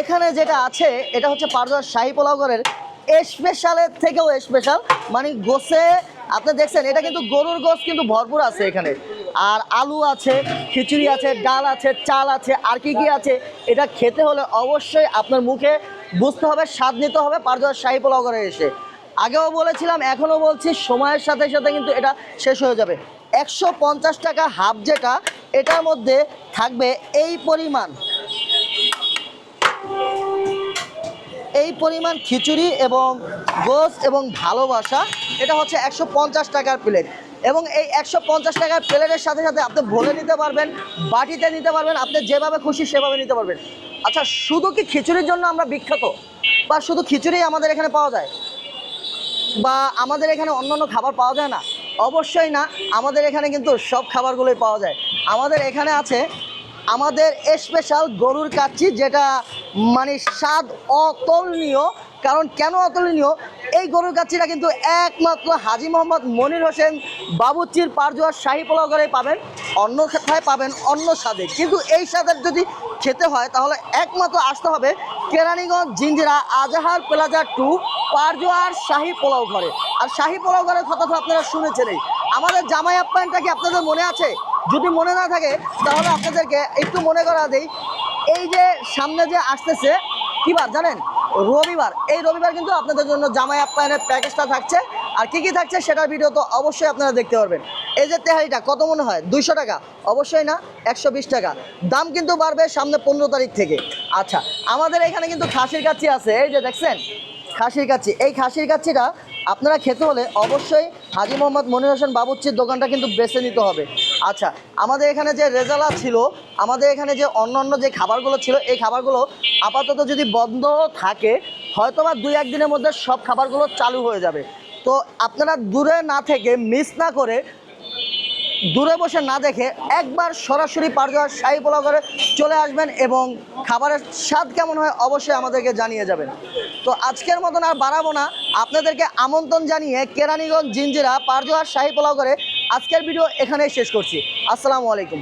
এখানে যেটা আছে, এটা হচ্ছে পারদোয়ার শাহী পোলাওগরের স্পেশালের থেকেও স্পেশাল মানে গোসে আপনি দেখছেন, এটা কিন্তু গরুর গোস কিন্তু ভরপুর আছে এখানে। আর আলু আছে, খিচুড়ি আছে, ডাল আছে, চাল আছে, আর কি কি আছে, এটা খেতে হলে অবশ্যই আপনার মুখে বুঝতে হবে, স্বাদ নিতে হবে পারদোয়ার শাহী পোলাওগরে এসে। আগেও বলেছিলাম, এখনও বলছি, সময়ের সাথে সাথে কিন্তু এটা শেষ হয়ে যাবে। একশো পঞ্চাশ টাকা হাফ যেটা, এটার মধ্যে থাকবে এই পরিমাণ। এই পরিমাণ খিচুড়ি এবং গোস এবং ভালোবাসা, এটা হচ্ছে একশো পঞ্চাশ টাকার প্লেট। এবং এই একশো পঞ্চাশ টাকার প্লেটের সাথে সাথে আপনি ভরে নিতে পারবেন, বাটিতে নিতে পারবেন, আপনি যেভাবে খুশি সেভাবে নিতে পারবেন। আচ্ছা শুধু কি খিচুড়ির জন্য আমরা বিখ্যাত? বা শুধু খিচুড়ি আমাদের এখানে পাওয়া যায়? বা আমাদের এখানে অন্যান্য খাবার পাওয়া যায় না? অবশ্যই না, আমাদের এখানে কিন্তু সব খাবারগুলোই পাওয়া যায়। আমাদের এখানে আছে আমাদের স্পেশাল গরুর কাচ্ছি যেটা মানে স্বাদ অতুলনীয়। কারণ কেন অতুলনীয়? এই গরুর কাচ্চিটা কিন্তু একমাত্র হাজি মোহাম্মদ মনির হোসেন বাবুচির পারজোয়ার শাহী পোলাও করে পাবেন, অন্য কোথায় পাবেন, অন্য স্বাদে। কিন্তু এই স্বাদের যদি খেতে হয়, তাহলে একমাত্র আসতে হবে কেরানীগঞ্জ জিঞ্জিরা আজাহার প্লাজা টু পারজোয়ার শাহী পোলাও ঘরে। আর শাহী পোলাও ঘরের কথা তো আপনারা শুনেছেনই। আমাদের জামাই আপ্যায়নটা কি আপনাদের মনে আছে? যদি মনে না থাকে, তাহলে আপনাদেরকে একটু মনে করা দেই, এই যে সামনে যে আসতেছে, কি বার জানেন? রবিবার। এই রবিবার কিন্তু আপনাদের জন্য জামাই আপ্যায়নের প্যাকেজটা থাকছে। আর কি কি থাকছে সেটার ভিডিও তো অবশ্যই আপনারা দেখতে পারবেন। এই যে তেহারিটা, কত মনে হয়? দুইশো টাকা। অবশ্যই না, একশো বিশ টাকা। দাম কিন্তু বাড়বে সামনে পনেরো তারিখ থেকে। আচ্ছা আমাদের এখানে কিন্তু খাসির কাচ্চি আছে। এই যে দেখছেন, খাসির কাচ্চি এই খাসির কাচ্চিটা আপনারা খেতে হলে অবশ্যই হাজি মোহাম্মদ মনির হোসেন বাবুচ্চির দোকানটা কিন্তু বেছে নিতে হবে। আচ্ছা আমাদের এখানে যে রেজালা ছিল, আমাদের এখানে যে অন্য অন্য যে খাবারগুলো ছিল, এই খাবারগুলো আপাতত যদি বন্ধ থাকে হয়তো বা দুই একদিনের মধ্যে সব খাবারগুলো চালু হয়ে যাবে। তো আপনারা দূরে না থেকে মিস না করে দূরে বসে না দেখে একবার সরাসরি পারজোয়ার শাহী পোলাও করে চলে আসবেন এবং খাবারের স্বাদ কেমন হয় অবশ্যই আমাদেরকে জানিয়ে যাবেন। তো আজকের মতন আর বাড়াবো না। আপনাদেরকে আমন্ত্রণ জানিয়ে কেরানীগঞ্জ জিঞ্জিরা পারজোয়ার শাহী পোলাও করে আজকের ভিডিও এখানেই শেষ করছি। আসসালামু আলাইকুম।